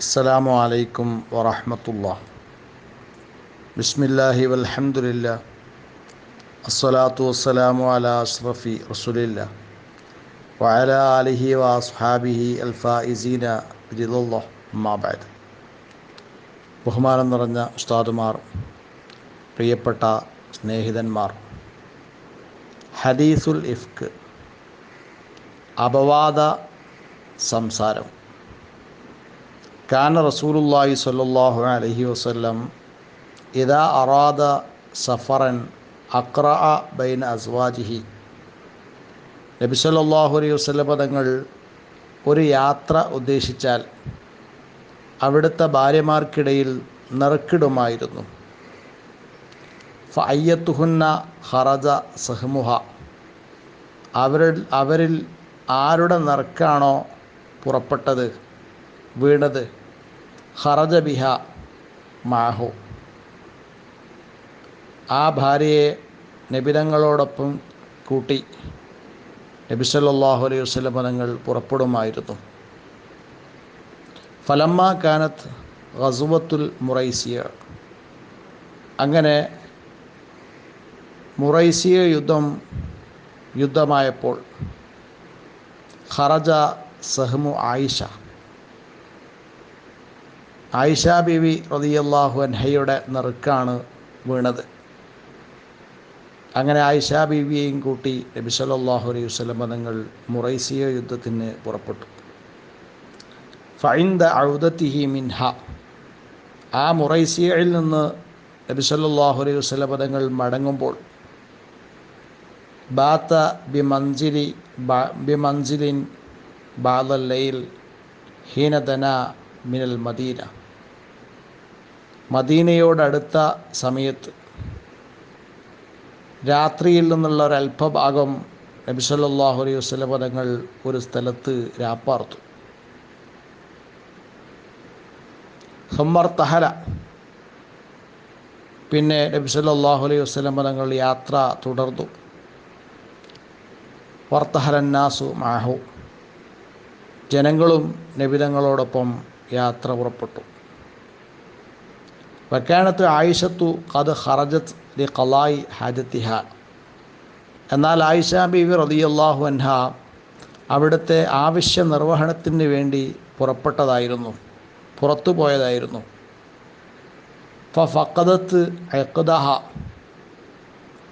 السلام عليكم ورحمة الله بسم الله والحمد لله الصلاة والسلام على أشرف رسول الله وعلى آله وأصحابه الفائزين برضا الله ما بعد ബഹുമാനം നിറഞ്ഞ ഉസ്താദുമാർ പ്രിയപ്പെട്ട സ്നേഹിതന്മാർ ഹദീസുൽ ഇഫ്ക്ക് അപവാദ സംസാരം കാന റസൂലുല്ലാഹി സ്വല്ലല്ലാഹു അലൈഹി വസല്ലം ഇദാ അറാദ സഫറൻ അക്ര ബൈന അസ്വാജിഹി. നബി സല്ലല്ലാഹു അലൈഹി വസല്ലം പദങ്ങൾ ഒരു യാത്ര ഉദ്ദേശിച്ചാൽ അവിടുത്തെ ഭാര്യമാർക്കിടയിൽ നിറക്കിടുമായിരുന്നു. ഫയ്യത്തുഹുന്ന ഹറജ സഹ്മുഹ. അവരിൽ അവരിൽ ആരുടെ നിറക്കാണോ പുറപ്പെട്ടത് വീണത്? ഹറജ ബിഹ മാഹു. ആ ഭാര്യയെ നബിതങ്ങളോടൊപ്പം കൂട്ടി നബി സല്ലല്ലാഹു അലൈഹി വസല്ലം പദങ്ങൾ പുറപ്പെടുമായിരുന്നു. ഫലമ്മ കാനത്ത് റസുബത്തുൽ മുറൈസിയ. അങ്ങനെ മുറൈസിയ യുദ്ധം യുദ്ധമായപ്പോൾ ഖറജ സഹ്മു ആയിഷ ആയിഷ ബിവി റതിയല്ലാഹു അൻഹയുടെ നെറുക്കാണ് വീണത്. അങ്ങനെ ആയിഷ ബീവിയെയും കൂട്ടി നബി സല്ലല്ലാഹു അലൈഹി വസല്ലം തങ്ങൾ മുറൈസിയ യുദ്ധത്തിന് പുറപ്പെട്ടു. ഫൈന്ദ അഴുദത്തിഹി മിൻഹ. ആ മുറൈസിയയിൽ നിന്ന് നബി സല്ലല്ലാഹു അലൈഹി വസല്ലം തങ്ങൾ മടങ്ങുമ്പോൾ ബാത്ത ബിമഞ്ചിലി ബിമഞ്ചിലിൻ ലൈൽ ഹീനദന മിനൽ മദീന. മദീനയോടടുത്ത സമയത്ത് രാത്രിയിൽ നിന്നുള്ള ഒരു അല്പഭാഗം നബി സല്ലല്ലാഹു അലൈഹി വസല്ലം പദങ്ങൾ ഒരു സ്ഥലത്ത് രാപ്പാർത്തു. ഹമ്മർ തഹല. പിന്നെ നബി സല്ലല്ലാഹു അലൈഹി വസല്ലം പദങ്ങൾ യാത്ര തുടർന്നു. വർത്തഹലന്നാസു മാഹു ജനങ്ങളും നബിതങ്ങളോടൊപ്പം യാത്ര പുറപ്പെട്ടു. വക്കാനത്ത് ആയിഷത്തു കത് ഹറജത്ത് ലി കലായി ഹാജത്തിഹ. എന്നാൽ ആയിഷ ബീവി റതിയല്ലാഹു അൻഹ അവിടുത്തെ ആവശ്യ നിർവഹണത്തിന് വേണ്ടി പുറപ്പെട്ടതായിരുന്നു. പുറത്തു പോയതായിരുന്നു. ഫ ഫക്കദത്ത് അക്കദഹ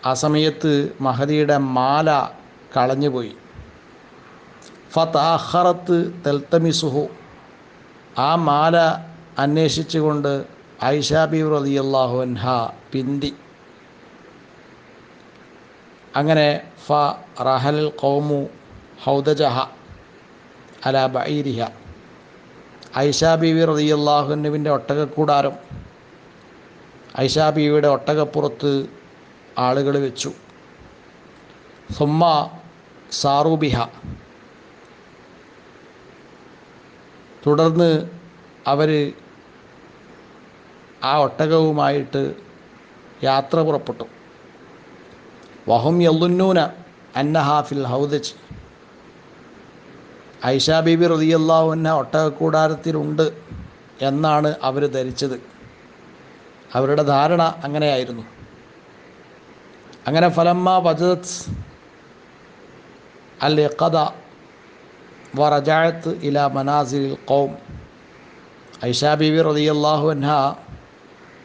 ആ സമയത്ത് മഹദിയുടെ മാല കളഞ്ഞുപോയി. ഫത്താഹറത്ത് തെൽത്തമിസുഹു ആ മാല അന്വേഷിച്ചുകൊണ്ട് ഐഷാബി റളിയല്ലാഹു അൻഹ പിന്തി. അങ്ങനെ ഫ റഹൽ കൗമു ഹൗദജഹ അല ബൈരിഹ ഐഷാ ബീവി റളിയല്ലാഹുവിന്റെ ഒട്ടകക്കൂടാരം ഐഷാ ബീവിയുടെ ഒട്ടകപ്പുറത്ത് ആളുകൾ വെച്ചു. സുമ്മ സാറൂബിഹ. തുടർന്ന് അവർ ആ ഒട്ടകവുമായിട്ട് യാത്ര പുറപ്പെട്ടു. വഹും യല്ലുന്നൂന അന്നഹാഫിൽ ഹൗദജ്. ഐഷാ ബീബി റതിയല്ലാവുന്ന ഒട്ടകക്കൂടാരത്തിലുണ്ട് എന്നാണ് അവർ ധരിച്ചത്. അവരുടെ ധാരണ അങ്ങനെയായിരുന്നു. അങ്ങനെ ഫലമ്മ വജത് അൽ യക്കത വറജായത്ത് ഇല മനാസിൽ കോം ഐഷാ ബീബി റതിയല്ലാഹു അൻഹ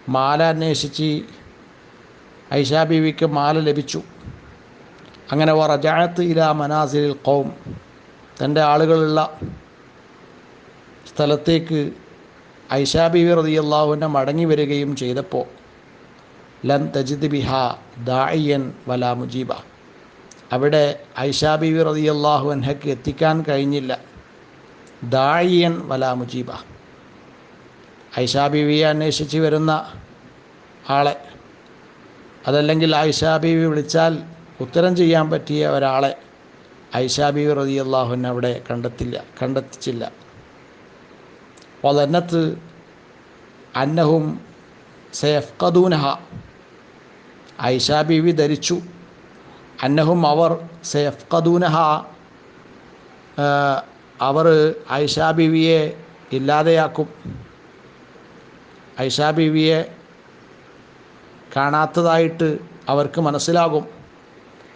മാല അന്വേഷിച്ച് ഐഷാ ബീവിക്ക് മാല ലഭിച്ചു. അങ്ങനെ വറജാത്ത് ഇല മനാസിലിൽ കോം തന്റെ ആളുകളുള്ള സ്ഥലത്തേക്ക് ഐഷാ ബീവി റതിയല്ലാഹുവിനെ മടങ്ങി വരികയും ചെയ്തപ്പോൾ ലൻ തജിദ് ബിഹ ദായിയൻ വല മുജീബ. അവിടെ ഐഷാ ബീവി റതിയല്ലാഹു എത്തിക്കാൻ കഴിഞ്ഞില്ല. ദായിയൻ വല മുജീബ. ഐഷാ ബീവിയെ അന്വേഷിച്ച് വരുന്ന ആളെ. അതല്ലെങ്കിൽ ഐഷാ ബീവി വിളിച്ചാൽ ഉത്തരം ചെയ്യാൻ പറ്റിയ ഒരാളെ ഐഷാ ബീവി റതിയല്ലാഹുൻ അവിടെ കണ്ടെത്തില്ല കണ്ടെത്തിച്ചില്ല. വലന്നത്ത് അന്നഹും സയഫ്കദൂനഹ ഐഷാ ബീവി ധരിച്ചു. അന്നഹും അവർ സയഫ്കദൂനഹ അവർ ഐഷാ ബീവിയെ ഇല്ലാതെയാക്കും. ഐഷാ ബീവിയെ കാണാത്തതായിട്ട് അവർക്ക് മനസ്സിലാകും.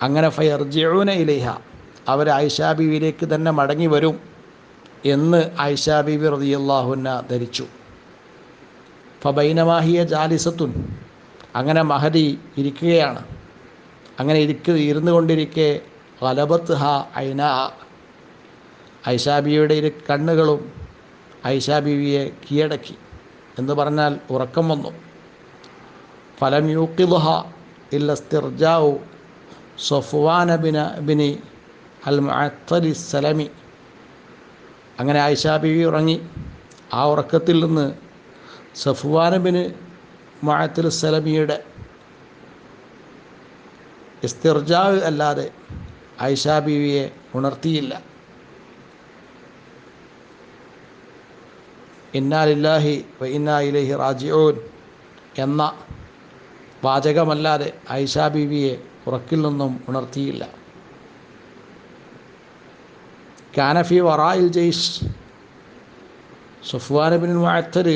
അങ്ങനെ ഫയർജിഊന ഇലേഹ അവർ ഐഷാ ബീവിയിലേക്ക് തന്നെ മടങ്ങി വരും എന്ന് ഐഷാ ബീവി റതിയല്ലാഹുന്ന ധരിച്ചു. ഫബൈനമാഹിയ ജാലിസത്തുൻ അങ്ങനെ മഹദി ഇരിക്കുകയാണ്. അങ്ങനെ ഇരിക്ക ഇരുന്നു കൊണ്ടിരിക്കെ വലബത്ത് ഹ ഐന. ഐഷാബിയുടെ ഇരു കണ്ണുകളും ഐഷാബിവിയെ കീഴടക്കി. എന്ന് പറഞ്ഞാൽ ഉറക്കം വന്നു. ഫലം യൂക്കിദുഹ ഇല്ലസ്തിർജാവു സ്ഥിർജാവു ബിന ബിനി അൽ മുഅത്തലി സലമി അങ്ങനെ ആയിഷാബിവി ഉറങ്ങി. ആ ഉറക്കത്തിൽ നിന്ന് സഫ്വാനബിന് മുഅത്തിൽ സലമിയുടെ ഇസ്തിർജാവ് അല്ലാതെ ആയിഷാ ബീവിയെ ഉണർത്തിയില്ല. ഇന്നാലില്ലാഹി വ ഇന്നാ റാജിഊൻ എന്ന വാചകമല്ലാതെ ആയിഷ ബീവിയെ ഉറക്കിൽ നിന്നും ഉണർത്തിയില്ല. കാനഫി വറായിൽ ജയ്ഷ് സുഫ്വാനബിൻ മുഅത്തർ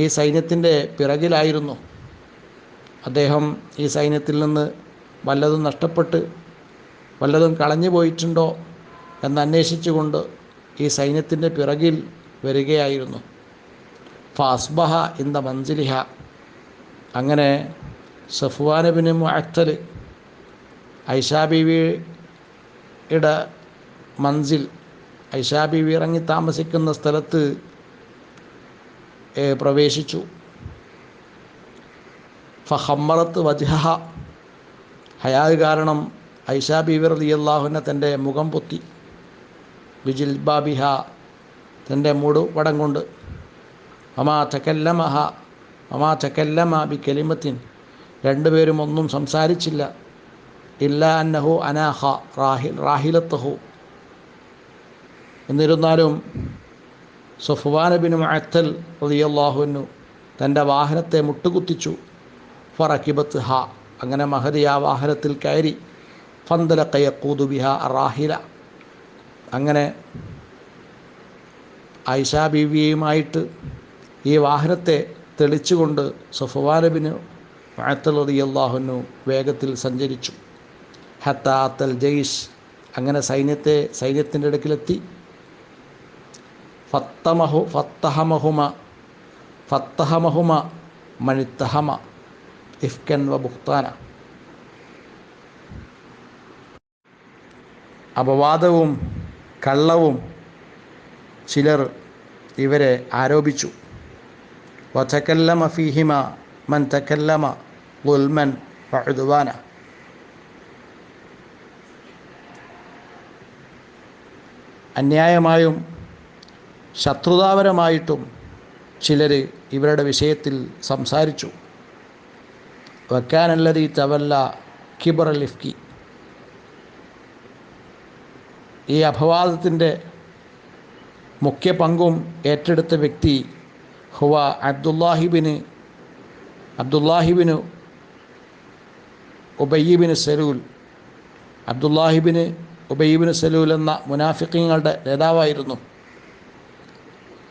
ഈ സൈന്യത്തിന്റെ പിറകിലായിരുന്നു. അദ്ദേഹം ഈ സൈന്യത്തിൽ നിന്ന് വല്ലതും നഷ്ടപ്പെട്ട് വല്ലതും കളഞ്ഞു പോയിട്ടുണ്ടോ എന്ന് അന്വേഷിച്ചുകൊണ്ട് ഈ സൈന്യത്തിന്റെ പിറകിൽ വരികയായിരുന്നു. ഫാസ്ബഹ ഇന്ത മഞ്ചലിഹ അങ്ങനെ സഫ്വാനബിന് മുഅത്തൽ ഐഷാ ബീവിയുടെ മഞ്ചിൽ ഐഷാ ബീവി ഇറങ്ങി താമസിക്കുന്ന സ്ഥലത്ത് പ്രവേശിച്ചു. ഫഹമ്മറത്ത് വജ്ഹ ഹയാത് കാരണം ഐഷാ ബീവി റളിയല്ലാഹുവിനെ തന്റെ മുഖം പൊത്തി. ബിജിൽ ബാബിഹ തന്റെ മൂടുപടം കൊണ്ട്. അമാ ചക്കല്ലമഹ അമാ ചക്കല്ലമ ബി കലിമത്തിൻ. രണ്ടുപേരും ഒന്നും സംസാരിച്ചില്ല. ഇല്ലാ അന്നഹു അനാഹ റാഹിൽ റാഹിലത്തഹു. എന്നിരുന്നാലും സുഫ്വാൻ ബിനു മുഅത്തൽ റളിയല്ലാഹുവിനു തന്റെ വാഹനത്തെ മുട്ടുകുത്തിച്ചു. ഫറക്കിബത്ത് ഹ അങ്ങനെ മഹദി ആ വാഹനത്തിൽ കയറി. ഫന്തല കയ്യക്കൂതുബിഹ റാഹില. അങ്ങനെ ഐഷ ബീവിയുമായിട്ട് ഈ വാഹനത്തെ തെളിച്ചുകൊണ്ട് സുഫവാനബിന് മുഅത്തൽ അള്ളാഹുനു വേഗത്തിൽ സഞ്ചരിച്ചു. ഹത്താത്തൽ ജയ്ഷ് അങ്ങനെ സൈന്യത്തെ സൈന്യത്തിന്റെ അടുക്കിലെത്തി. ഫത്തമഹു ഫത്തഹമഹുമ ഫത്തഹമഹുമ മണിത്തഹമ ഇഫ്കൻ വ ബുഖ്താന. അപവാദവും കള്ളവും ചിലർ ഇവരെ ആരോപിച്ചു. വതക്കല്ലമ ഫീഹിമ മൻ തക്കല്ലമ ഗുൽമൻ വഅദ്വാന അന്യായമായും ശത്രുതാപരമായിട്ടും ചിലർ ഇവരുടെ വിഷയത്തിൽ സംസാരിച്ചു. വക്കാനല്ലതി തവല്ല കിബർ ലിഫ്കി ഈ അപവാദത്തിന്റെ മുഖ്യ പങ്കും ഏറ്റെടുത്ത വ്യക്തി ഹുവ അബ്ദുല്ലാഹിബിന് അബ്ദുല്ലാഹിബിന് ഉബയ്യബിന് സലൂൽ അബ്ദുല്ലാഹിബിന് ഉബയ്യബിന് സലൂൽ എന്ന മുനാഫിക്കങ്ങളുടെ നേതാവായിരുന്നു.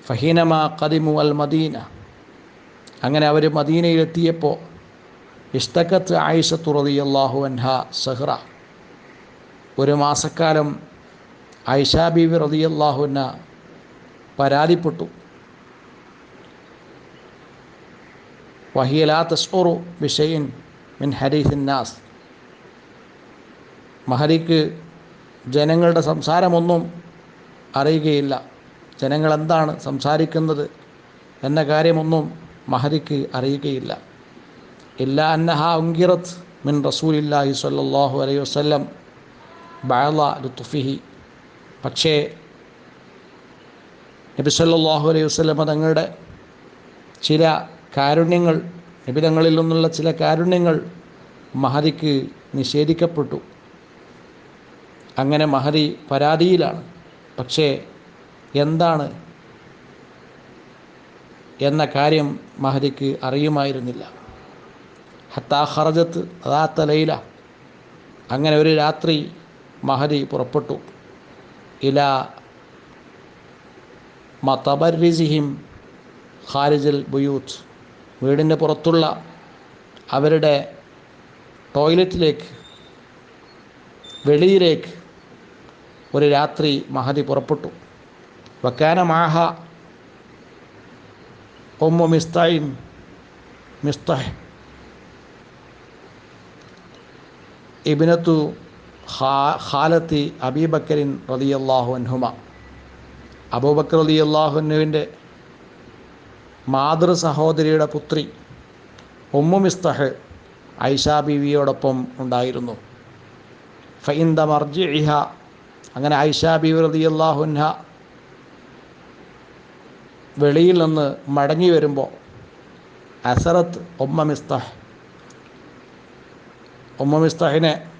ഫഹീനമ കദിമു അൽ മദീന. അങ്ങനെ അവർ മദീനയിലെത്തിയപ്പോൾ ഇഷ്തക്കത്ത് ആയിഷത്തു റളിയല്ലാഹു അൻഹ സഹ്റ. ഒരു മാസക്കാലം ആയിഷാ ബീവി റളിയല്ലാഹുന്ന പരാതിപ്പെട്ടു. വഹിയലാ തസ്ഉറു ബിഷയിൻ മിൻ ഹരീസിൻ നാസ്. മഹരിക്ക് ജനങ്ങളുടെ സംസാരമൊന്നും അറിയുകയില്ല. ജനങ്ങൾ എന്താണ് സംസാരിക്കുന്നത് എന്ന കാര്യമൊന്നും മഹരിക്ക് അറിയുകയില്ല. ഇല്ല അന്നഹ ഉങ്കിറത്ത് മിൻ റസൂലില്ലാഹി സ്വല്ലല്ലാഹു അലൈഹി വസ്ലം ബഅള ലുത്ഫിഹി. പക്ഷേ നബി സല്ലാഹു അലൈഹി വസ്ലമ തങ്ങളുടെ ചില കാരുണ്യങ്ങൾ നിബിതങ്ങളിൽ നിന്നുള്ള ചില കാരുണ്യങ്ങൾ മഹതിക്ക് നിഷേധിക്കപ്പെട്ടു. അങ്ങനെ മഹതി പരാതിയിലാണ്. പക്ഷേ എന്താണ് എന്ന കാര്യം മഹതിക്ക് അറിയുമായിരുന്നില്ല. ഹത്താ ഹറജത്ത് അതാ തലയില അങ്ങനെ ഒരു രാത്രി മഹതി പുറപ്പെട്ടു. ഇല മതബരിസിഹിം ഖാരിജൽ ബുയൂത്ത് വീടിന് പുറത്തുള്ള അവരുടെ ടോയ്ലറ്റിലേക്ക് വെളിയിലേക്ക് ഒരു രാത്രി മഹതി പുറപ്പെട്ടു. വക്കാന മാഹ ഒമ്മു മിസ്തായിൻ മിസ്തഹ് ഇബിനത്തു ഖാ ഖാലത്തി അബീബക്കരിൻ റളിയല്ലാഹു അൻഹുമ. അബൂബക്കർ റളിയല്ലാഹുവിന്റെ മാതൃ സഹോദരിയുടെ പുത്രി ഉമ്മു മിസ്തഹ് ഐഷാ ബീവിയോടൊപ്പം ഉണ്ടായിരുന്നു. ഫൈന്ദ മർജിഇഹ അങ്ങനെ ഐഷാ ബീവി റളിയല്ലാഹുൻഹ വെളിയിൽ നിന്ന് മടങ്ങി വരുമ്പോൾ അസറത്ത് ഉമ്മ മിസ്തഹ് ഉമ്മ മിസ്തഹിനെ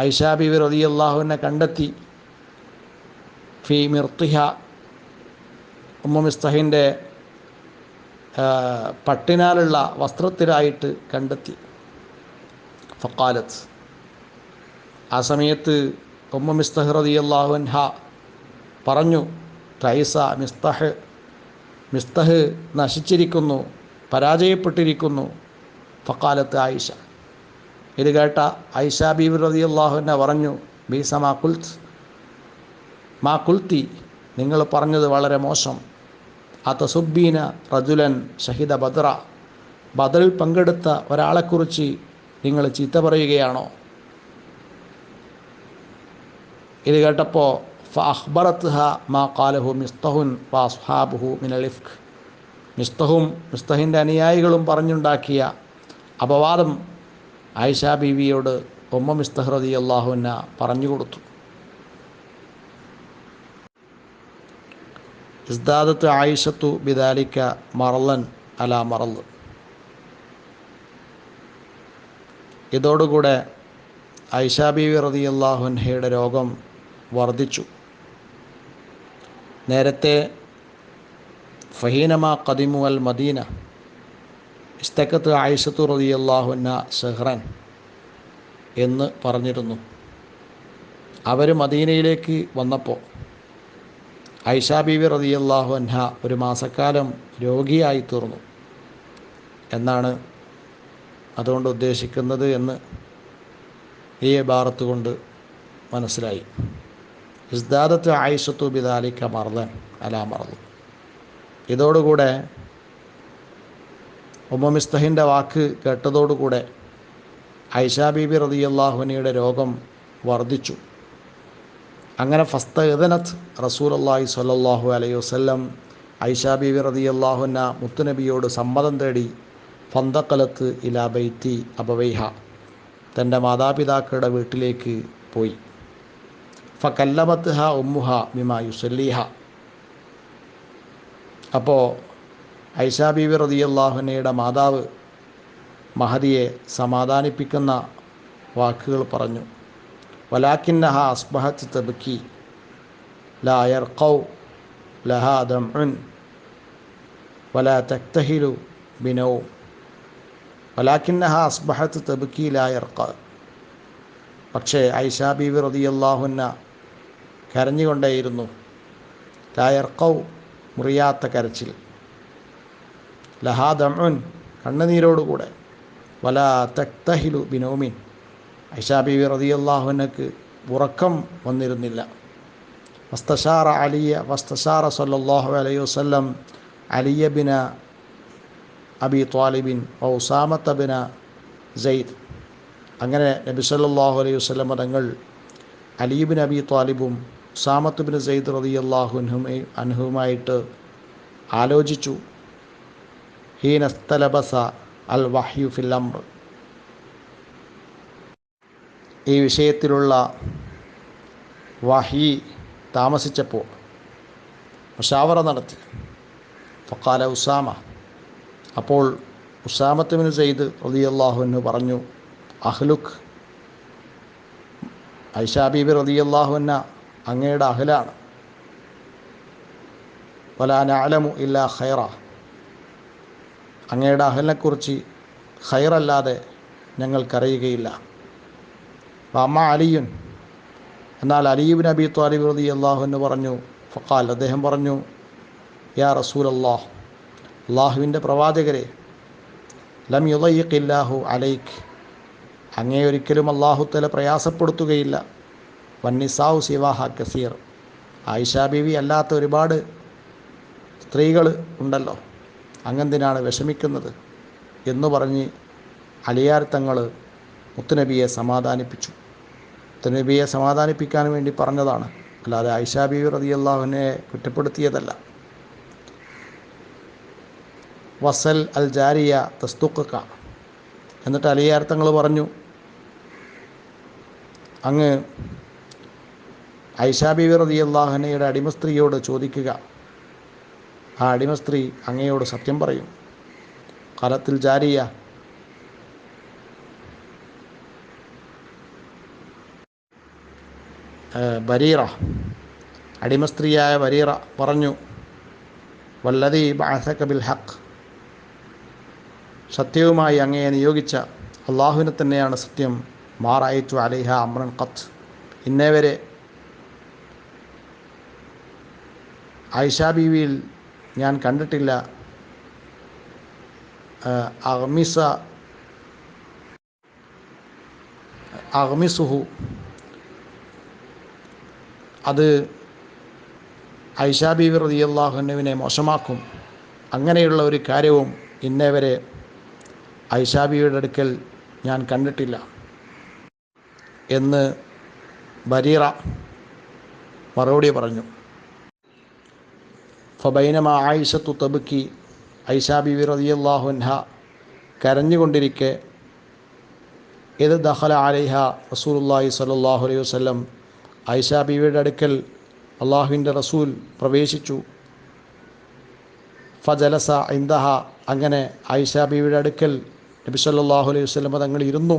ഐഷാ വിറതി അള്ളാഹുവിനെ കണ്ടെത്തി. ഫി മിർത്തിഹ ഉമ്മ മിസ്തഹിന്റെ പട്ടിനാലുള്ള വസ്ത്രത്തിലായിട്ട് കണ്ടെത്തി. ഫക്കാലത്ത് ആ സമയത്ത് ഉമ്മ മിസ്തഹ് റതി അള്ളാഹുൻഹ പറഞ്ഞു റൈസ മിസ്തഹ് മിസ്തഹ് നശിച്ചിരിക്കുന്നു പരാജയപ്പെട്ടിരിക്കുന്നു. ഫക്കാലത്ത് ആയിഷ. ഇത് കേട്ട ഐഷ ബീബി റളിയല്ലാഹുവിനെ പറഞ്ഞു ബീസ മാ കുൽത്ത് മാ കുൽത്തി നിങ്ങൾ പറഞ്ഞത് വളരെ മോശം. അതസുബീന റജുലൻ ഷഹിദ ബദ്ര ബദറിൽ പങ്കെടുത്ത ഒരാളെക്കുറിച്ച് നിങ്ങൾ ചീത്ത പറയുകയാണോ? ഇത് കേട്ടപ്പോൾ ഫഅഖ്ബറത്ത്ഹ മാ ഖാലഹു മിസ്തഹുൻ ഫാസ്ഹാബുഹു മിനലിഫ്ഖ് മിസ്തഹും മിസ്തഹിന്റെ അനുയായികളും പറഞ്ഞുണ്ടാക്കിയ അപവാദം ആയിഷ ബീവിയോട് ഉമ്മ മിസ്തഹ് റതി അള്ളാഹുവിന പറഞ്ഞു കൊടുത്തു. ഇസ്ദാദത്ത് ആയിഷത്തു ബിദാലിക്ക മറലൻ അല മറൽ ഇതോടുകൂടെ ഐഷ ബീവി റതി അള്ളാഹുൻഹയുടെ രോഗം വർദ്ധിച്ചു നേരത്തെ ഫഹീനമ കദിമു അൽ മദീന ഇസ്തക്കത്ത് ആയിഷത്തു റതി അള്ളാഹുന്ന സെഹ്റൻ എന്ന് പറഞ്ഞിരുന്നു. അവർ മദീനയിലേക്ക് വന്നപ്പോൾ ഐഷാ ബീവി റതി അള്ളാഹു അൻഹ ഒരു മാസക്കാലം രോഗിയായി തീർന്നു എന്നാണ് അതുകൊണ്ട് ഉദ്ദേശിക്കുന്നത് എന്ന് ഈ ഭാരത്ത് കൊണ്ട് മനസ്സിലായി. ഇസ്ദാദത്ത് ആയിഷത്തു ബിദാലിക്ക മറലൻ അലാ മറന്നു ഇതോടുകൂടെ ഉമ്മമിസ്തഹിന്റെ വാക്ക് കേട്ടതോടുകൂടെ ഐഷാ ബീബി റതി അള്ളാഹുനിയുടെ രോഗം വർദ്ധിച്ചു അങ്ങനെ ഫസ്ത ഇദനത്ത് റസൂൽ അള്ളാഹി സ്വല്ലാഹു അലൈഹി വസ്ല്ലം ഐഷാ ബീബി റതി അള്ളാഹുന മുത്തുനബിയോട് സമ്മതം തേടി ഫന്തക്കലത്ത് ഇലാ ബൈത്തി അബവൈഹ തന്റെ മാതാപിതാക്കളുടെ വീട്ടിലേക്ക് പോയി. ഫക്കല്ലമത്ത് ഹ ഉമ്മുഹ മിമാ അപ്പോൾ ഐഷാ ബീബി റതി അള്ളാഹുനയുടെ മാതാവ് മഹദിയെ സമാധാനിപ്പിക്കുന്ന വാക്കുകൾ പറഞ്ഞു. വലാക്കിന്നഹ അസ്ബഹത്ത് തബക്കി ലായർ കൗ ലഹാദം ദംഉൻ വലാ തക്തഹിലു ബിനോ. വലാക്കിന്നഹ അസ്ബഹത്ത് തബക്കി ലായർ ക പക്ഷേ ഐഷാ ബീവി റതിയല്ലാഹുന്ന കരഞ്ഞുകൊണ്ടേയിരുന്നു. ലായർ കൗ മുറിയാത്ത കരച്ചിൽ. ലഹാ ദംഉൻ കണ്ണുനീരോടുകൂടെ. വല തക്തഹിലു ബിനോമിൻ. ഐഷാ റതി റതിയല്ലാഹുനക്ക് ഉറക്കം വന്നിരുന്നില്ല. വസ്തഷാറ അലിയ വസ്തഷാറ സല്ലാഹു അലൈഹി വസ്ലം അലിയ ബിന അബി ത്വാലിബിൻ ഔസാമത്ത ബിന സെയ്ദ്. അങ്ങനെ നബി സല്ലാഹു അലൈഹി വസ്ലം തങ്ങൾ അലീബിൻ അബി ത്വാലിബും ഉസാമത്ത് ബിൻ സെയ്ദ് റതിയല്ലാഹു അൻഹുമായിട്ട് ആലോചിച്ചു. ഹീനസ്തലബസ അൽ വഹ്യു ഫിൽ അംർ ഈ വിഷയത്തിലുള്ള വഹി താമസിച്ചപ്പോൾ മുഷാവറ നടത്തി. ഫക്കാല ഉസാമ. അപ്പോൾ ഉസാമത്തുബിന് സെയ്ദ് അള്ളാഹുവിന് പറഞ്ഞു അഹ്ലുഖ് ഐഷാ ബീബി അള്ളാഹുവിന അങ്ങയുടെ അഹ്ലാണ്. വലാനാലമു ഇല്ല ഖൈറ. അങ്ങയുടെ അഹലിനെക്കുറിച്ച് ഹൈറല്ലാതെ ഞങ്ങൾക്കറിയുകയില്ല. അമ്മ അലിയുൻ എന്നാൽ അലീബ് നബി ത്വാലിബ് റതി അള്ളാഹുന്ന് പറഞ്ഞു ഫക്കാൽ അദ്ദേഹം പറഞ്ഞു യാ റസൂൽ അള്ളാഹ് അള്ളാഹുവിന്റെ പ്രവാചകരെ ലം യുലയ്യിഖില്ലാഹു അലൈഖ് അങ്ങേ ഒരിക്കലും അള്ളാഹുത്തല പ്രയാസപ്പെടുത്തുകയില്ല. വന്നിസാവു സിവാഹ കസീർ. ആയിഷ ബീവി അല്ലാത്ത ഒരുപാട് സ്ത്രീകൾ ഉണ്ടല്ലോ. അങ്ങെന്തിനാണ് വിഷമിക്കുന്നത് എന്ന് പറഞ്ഞ് അലിയാർ തങ്ങൾ മുത്തുനബിയെ സമാധാനിപ്പിച്ചു. മുത്തുനബിയെ സമാധാനിപ്പിക്കാൻ വേണ്ടി പറഞ്ഞതാണ്. അല്ലാതെ ബീവി റതിയല്ലാഹുവിനെ കുറ്റപ്പെടുത്തിയതല്ല. വസൽ അൽ ജാരിയ തസ്തുക്ക എന്നിട്ട് അലിയാർ തങ്ങൾ പറഞ്ഞു അങ്ങ് ഐഷാ ബീവി റതിയല്ലാഹനയുടെ അടിമസ്ത്രീയോട് ചോദിക്കുക. ആ അടിമ സ്ത്രീ അങ്ങയോട് സത്യം പറയും. കലത്തിൽ ജാരിയ. ബരീറ. അടിമസ്ത്രീയായ ബരീറ പറഞ്ഞു വല്ലതി ബാസക ബിൽ ഹക്ക് സത്യവുമായി അങ്ങയെ നിയോഗിച്ച അള്ളാഹുവിനെ തന്നെയാണ് സത്യം. മാറായിച്ചു അലിഹ അമ്രൻ ഖത്ത് ഇന്നേവരെ ആയിഷ ബീവിയിൽ ഞാൻ കണ്ടിട്ടില്ല. അഹ്മിസ അഹ്മിസുഹു അത് ഐഷാ ബീവി റതിയല്ലാഹുനുവിനെ മോശമാക്കും. അങ്ങനെയുള്ള ഒരു കാര്യവും ഇന്നേ വരെ ഐഷാബിയുടെ അടുക്കൽ ഞാൻ കണ്ടിട്ടില്ല. എന്ന് ബരീറ മറുപടി പറഞ്ഞു. ഫബൈനമ ആയിഷത്തു തബുക്കി ഐഷാ ബിബി റതിയല്ലാഹുൻഹ കരഞ്ഞുകൊണ്ടിരിക്കെ ഇത് ദഹല അലൈഹ റസൂലുല്ലാഹി സലാഹു അലൈഹി വസ്ലം ഐഷാ ബീവിയുടെ അടുക്കൽ അള്ളാഹുവിന്റെ റസൂൽ പ്രവേശിച്ചു. ഫജലസ ഇന്ദഹ അങ്ങനെ ഐഷാ ബീവിയുടെ അടുക്കൽ നബി സല്ലാഹു അലൈഹി വസല്ലം തങ്ങൾ ഇരുന്നു.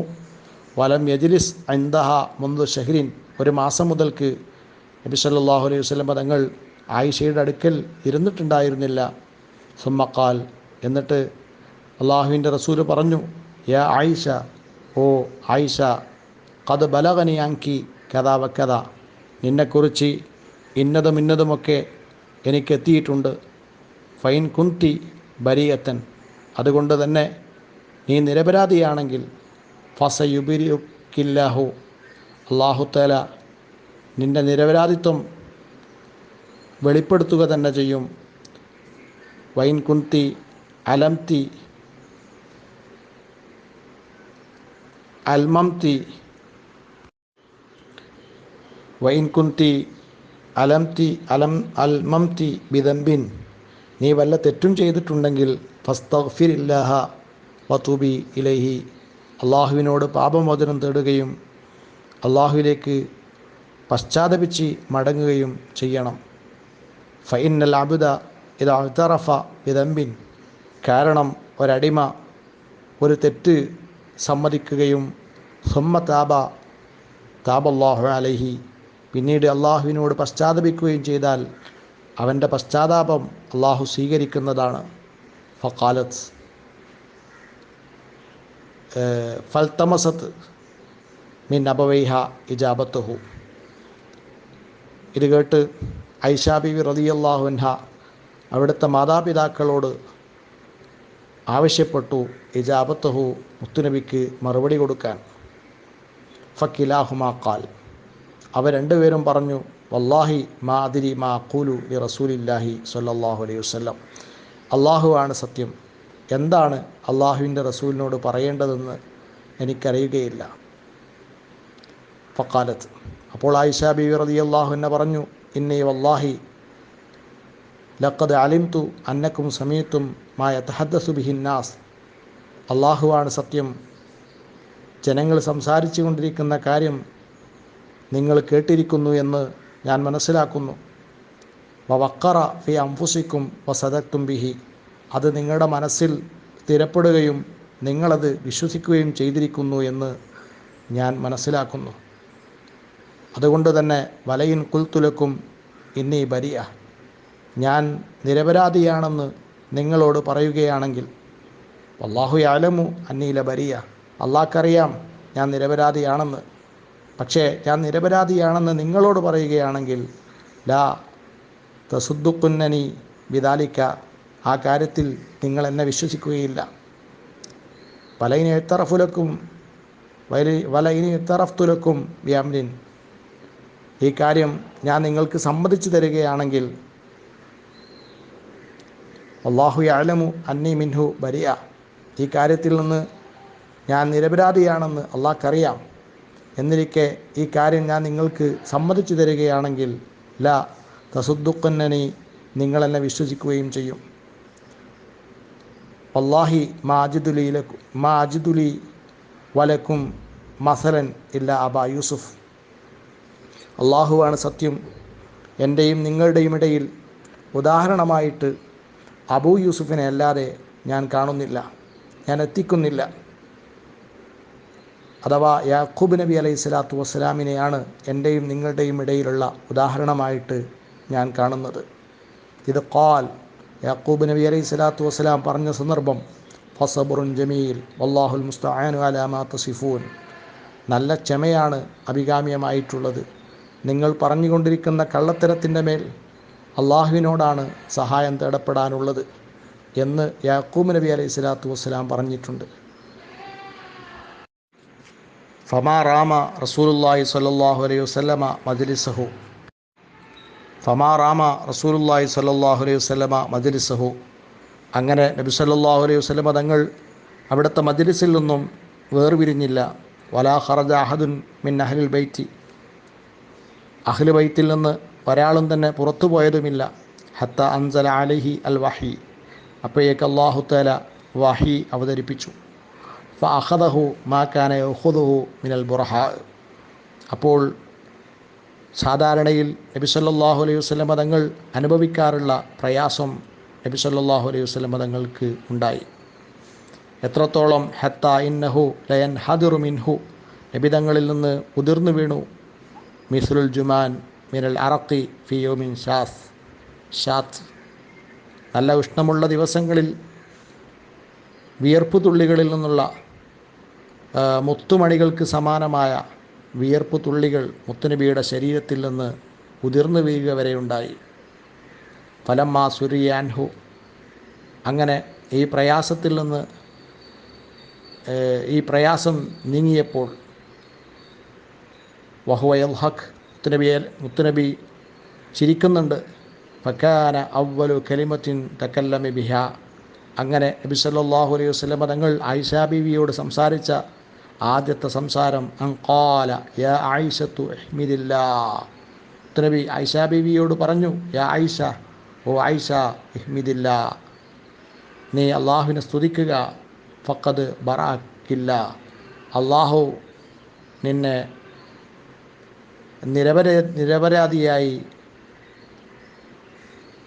വലം യജിലിസ് ഇന്ദഹ മുന്ത് ഷഹ്രിൻ ഒരു മാസം മുതൽക്ക് നബി സല്ലാഹു അലൈഹി വസല്ലം തങ്ങൾ ആയിഷയുടെ അടുക്കൽ ഇരുന്നിട്ടുണ്ടായിരുന്നില്ല. സുമ്മക്കാൽ എന്നിട്ട് അള്ളാഹുവിന്റെ റസൂൽ പറഞ്ഞു യാ ആയിഷ ഓ ആയിഷ കത് ബലകനിയാങ്കി കഥ നിന്നെക്കുറിച്ച് ഇന്നതും ഇന്നതുമൊക്കെ എനിക്കെത്തിയിട്ടുണ്ട് ഫൈൻ കുന്തി ബരിയത്തൻ അതുകൊണ്ട് തന്നെ നീ നിരപരാധിയാണെങ്കിൽ ഫസയുബിരിക്കില്ലാഹു അള്ളാഹുത്തേല നിന്റെ നിരപരാധിത്വം വെളിപ്പെടുത്തുക തന്നെ ചെയ്യും. വൈൻ കുന്തി അലംതി അൽമംതി വൈൻ കുന്തി അലംതി അലം അൽമംതി ബിദംബിൻ നീ വല്ല തെറ്റും ചെയ്തിട്ടുണ്ടെങ്കിൽ ഫസ്തഗ്ഫിരില്ലാഹ വതൂബി ഇലഹി. അള്ളാഹുവിനോട് പാപമോചനം തേടുകയും അള്ളാഹുവിലേക്ക് പശ്ചാത്തപിച്ച് മടങ്ങുകയും ചെയ്യണം. ഫൈനൽ അബുദ ഇത് അഴുത്തറഫ വിതമ്പിൻ കാരണം ഒരടിമ ഒരു തെറ്റ് സമ്മതിക്കുകയും സുമ്മ താബ താബല്ലാഹു അലഹി. പിന്നീട് അള്ളാഹുവിനോട് പശ്ചാത്തപിക്കുകയും ചെയ്താൽ അവന്റെ പശ്ചാത്താപം അള്ളാഹു സ്വീകരിക്കുന്നതാണ്. ഫക്കാലത്ത് ഫൽത്തമസത്ത് മിൻ അബവൈഹ ഇജാബത്തുഹു. ഇത് കേട്ട് ഐഷാ ബിവി റതിയല്ലാഹുൻഹ അവിടുത്തെ മാതാപിതാക്കളോട് ആവശ്യപ്പെട്ടു ഇജാബത്തഹു മുത്തുനബിക്ക് മറുപടി കൊടുക്കാൻ. ഫക്കിലാഹുമാ കാൽ അവ രണ്ടുപേരും പറഞ്ഞു വല്ലാഹി മാ അതിരി മാ കൂലു ലി റസൂലില്ലാഹി സല്ലാഹു അലൈഹി വസല്ലം. അള്ളാഹുവാണ് സത്യം. എന്താണ് അള്ളാഹുവിന്റെ റസൂലിനോട് പറയേണ്ടതെന്ന് എനിക്കറിയുകയില്ല. ഫക്കാലത്ത്. അപ്പോൾ ആയിഷ ബിബി റതി എന്നെ പറഞ്ഞു ഇന്നേ വല്ലാഹി. ലക്കത് അലിംതു അന്നക്കും സമീത്തും മായ തഹദ്ദസു ബിഹിന്നാസ് അള്ളാഹുവാണ് സത്യം. ജനങ്ങൾ സംസാരിച്ചു കൊണ്ടിരിക്കുന്ന കാര്യം നിങ്ങൾ കേട്ടിരിക്കുന്നു എന്ന് ഞാൻ മനസ്സിലാക്കുന്നു. വക്കറ ഫി അംഫുസിക്കും വസദക്തും ബിഹി. അത് നിങ്ങളുടെ മനസ്സിൽ സ്ഥിരപ്പെടുകയും നിങ്ങളത് വിശ്വസിക്കുകയും ചെയ്തിരിക്കുന്നു എന്ന് ഞാൻ മനസ്സിലാക്കുന്നു. അതുകൊണ്ട് തന്നെ വലയിൻ കുൽത്തുലക്കും ഇന്നീ ബരിയ ഞാൻ നിരപരാധിയാണെന്ന് നിങ്ങളോട് പറയുകയാണെങ്കിൽ അള്ളാഹു ആലമു അന്നീല ബരിയ അള്ളാഹ്ക്കറിയാം ഞാൻ നിരപരാധിയാണെന്ന്. പക്ഷേ ഞാൻ നിരപരാധിയാണെന്ന് നിങ്ങളോട് പറയുകയാണെങ്കിൽ ലാ തസുദ്ദുക്കുന്നനി വിദാലിക്ക ആ കാര്യത്തിൽ നിങ്ങൾ എന്നെ വിശ്വസിക്കുകയില്ല. വലയിനെ എത്തറഫുലക്കും വലയിനെ എത്തറഫ്തുലക്കും വ്യാമിൻ ഈ കാര്യം ഞാൻ നിങ്ങൾക്ക് സമ്മതിച്ചു തരികയാണെങ്കിൽ അള്ളാഹു അലമു അന്നി മിൻഹു ബരിയ ഈ കാര്യത്തിൽ നിന്ന് ഞാൻ നിരപരാധിയാണെന്ന് അള്ളാഹ്ക്കറിയാം എന്നിരിക്കെ ഈ കാര്യം ഞാൻ നിങ്ങൾക്ക് സമ്മതിച്ചു തരികയാണെങ്കിൽ ല തസുദ്ദുക്കന്നനി നിങ്ങളെന്നെ വിശ്വസിക്കുകയും ചെയ്യും. വല്ലാഹി മാജിദുലിയിലും മാജിദുലി വലക്കും മസലൻ ഇല്ല അബ യൂസുഫ്. അള്ളാഹുവാണ് സത്യം. എന്റെയും നിങ്ങളുടെയും ഇടയിൽ ഉദാഹരണമായിട്ട് അബൂ യൂസുഫിനെ അല്ലാതെ ഞാൻ കാണുന്നില്ല. ഞാൻ എത്തിക്കുന്നില്ല. അഥവാ യാക്കൂബ് നബി അലൈഹി സ്വലാത്തു വസ്സലാമിനെയാണ് എന്റെയും നിങ്ങളുടെയും ഇടയിലുള്ള ഉദാഹരണമായിട്ട് ഞാൻ കാണുന്നത്. ഇത് കാൽ യാക്കൂബ് നബി അലൈഹി സ്വലാത്തു വസ്സലാം പറഞ്ഞ സന്ദർഭം ഫസബുറുൻ ജമീൽ വല്ലാഹുൽ മുസ്തആനു അലാമാ തസിഫൂൻ. നല്ല ക്ഷമയാണ് അഭികാമ്യമായിട്ടുള്ളത്. നിങ്ങൾ പറഞ്ഞുകൊണ്ടിരിക്കുന്ന കള്ളത്തരത്തിന്റെ മേൽ അള്ളാഹുവിനോടാണ് സഹായം തേടപ്പെടാനുള്ളത് എന്ന് യാക്കൂബ് നബി അലൈഹി സ്വലാത്തു വസ്സലാം പറഞ്ഞിട്ടുണ്ട്. ഫമാ റാമ റസൂലുല്ലാഹി സ്വല്ലല്ലാഹു അലൈഹി വസല്ലമ മജ്ലിസഹു. ഫമാ റാമ റസൂലുല്ലാഹി സ്വല്ലല്ലാഹു അലൈഹി വസല്ലമ മജ്ലിസഹു. അങ്ങനെ നബി സല്ലല്ലാഹു അലൈഹി വസല്ലമ തങ്ങൾ അവിടുത്തെ മജ്ലിസിൽ നിന്നും വേർപിരിഞ്ഞില്ല. വലാ ഖറജ അഹദുൻ മിൻ അഹ്ലിൽ ബൈത്തി. അഹ്ലു ബൈത്തിൽ നിന്ന് ഒരാളും തന്നെ പുറത്തു പോയതുമില്ല. ഹത്ത അൻസല അലഹി അൽ വഹി. അപ്പോഴേക്ക് തല വഹി അവതരിപ്പിച്ചു. ഫ അഹദഹു മാക്കാന യഹുദുഹു മിനൽ ബുറഹ അപ്പോൾ സാധാരണയിൽ നബി സല്ലല്ലാഹു അലൈഹി വസല്ലം മതങ്ങൾ അനുഭവിക്കാറുള്ള പ്രയാസം നബി സല്ലല്ലാഹു അലൈഹി വസല്ലം മതങ്ങൾക്ക് ഉണ്ടായി. എത്രത്തോളം ഹത്ത ഇന്നഹു ലയൻ ഹദിറു മിൻഹു നബിതങ്ങളിൽ നിന്ന് ഉതിർന്നു വീണു. മിസ്ലുൽ ജുമാൻ മിനൽ അറക്കി ഫിയോമിൻ ഷാസ്. ഷാത്ത്. നല്ല ഉഷ്ണമുള്ള ദിവസങ്ങളിൽ വിയർപ്പ് തുള്ളികളിൽ നിന്നുള്ള മുത്തുമണികൾക്ക് സമാനമായ വിയർപ്പ് തുള്ളികൾ മുത്തുനബിയുടെ ശരീരത്തിൽ നിന്ന് ഉതിർന്നു വീഴുക വരെ ഉണ്ടായി. ഫലമ്മ സുരിയാൻഹു അങ്ങനെ ഈ പ്രയാസത്തിൽ നിന്ന് ഈ പ്രയാസം നീങ്ങിയപ്പോൾ വഹുവയൽഹഖ് മുത്തുനബിയെ മുത്തുനബി ചിരിക്കുന്നുണ്ട്. ഫക്കാന അവലു കലിമത്തിൻ തക്കല്ലമി ബിഹ. അങ്ങനെ നബി സല്ലാഹു അലൈഹി വസ്ലമ തങ്ങൾ ആയിഷാ ബീവിയോട് സംസാരിച്ച ആദ്യത്തെ സംസാരം അങ്കാല യാ ആയിഷത്തു അഹ്മിദില്ല മുത്തുനബി ആയിഷാ ബീവിയോട് പറഞ്ഞു യാ ആയിഷ ഓ ആയിഷ ഇഹ്മിദില്ല. നീ അള്ളാഹുവിനെ സ്തുതിക്കുക. ഫക്കത് ബറാക്കില്ല. അള്ളാഹു നിന്നെ നിരപര നിരപരാധിയായി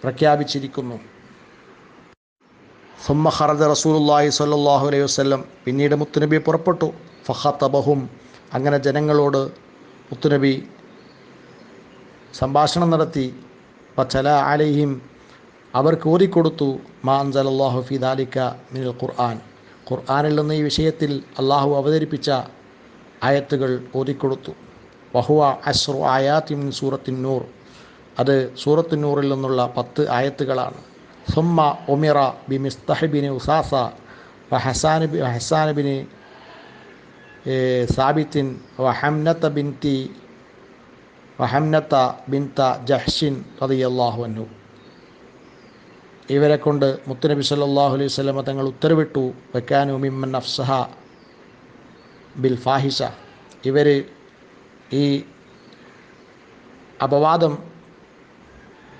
പ്രഖ്യാപിച്ചിരിക്കുന്നു. സുമ്മ ഖറജ റസൂലുള്ളാഹി സ്വല്ലല്ലാഹു അലൈഹി വസ്ലം പിന്നീട് മുത്തുനബി പുറപ്പെട്ടു. ഫഹത്തബഹും അങ്ങനെ ജനങ്ങളോട് മുത്തുനബി സംഭാഷണം നടത്തി. പച്ചല അലൈഹിം. അവർക്ക് ഓതിക്കൊടുത്തു. മാ അൻസലല്ലാഹു ഫി ദാലിക മിനൽ ഖുർആൻ. ഖുർആാനിൽ നിന്ന് ഈ വിഷയത്തിൽ അള്ളാഹു അവതരിപ്പിച്ച ആയത്തുകൾ ഓതിക്കൊടുത്തു. വഹുവ അസ്രു ആയാത്തി മിൻ സൂറത്തിൻ നൂർ. അത് സൂറത്തിൻ നൂറിൽ നിന്നുള്ള പത്ത് ആയത്തുകളാണ്. സുമ്മ ഒമിറ ബി മിസ്തഹബിന് ഉസാസ വ ഹസാന ബി ഹസാനബിന് സാബിത്തിൻ വ ഹംനത്ത ബിൻതി വഹംനത്ത ബിൻത ജഹ്ഷിൻ റളിയല്ലാഹു അൻഹു. ഇവരെ കൊണ്ട് മുത്തുനബി സല്ലാഹു അലൈഹി വസല്ലമ തങ്ങൾ ഉത്തരവിട്ടു. വെക്കാനു മിമ്മൻ അഫ്സഹ ബിൽ ഫാഹിസ ഇവർ ഈ അപവാദം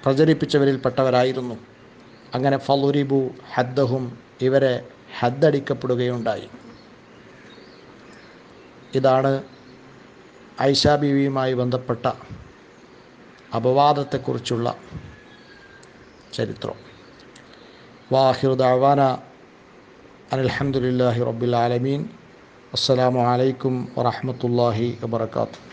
പ്രചരിപ്പിച്ചവരിൽപ്പെട്ടവരായിരുന്നു അങ്ങനെ ഫലുരിബു ഹദ്ദഹും ഇവരെ ഹദ്ദടിക്കപ്പെടുകയുണ്ടായി. ഇതാണ് ഐഷാ ബീവിയുമായി ബന്ധപ്പെട്ട അപവാദത്തെക്കുറിച്ചുള്ള ചരിത്രം. വാഹിർ ദഅവാന അനിൽഹമുല്ലാഹി റബ്ബിൽ ആലമീൻ. അസ്സലാമു അലൈക്കും വറഹ്മത്തുള്ളാഹി വബറകാതുഹു.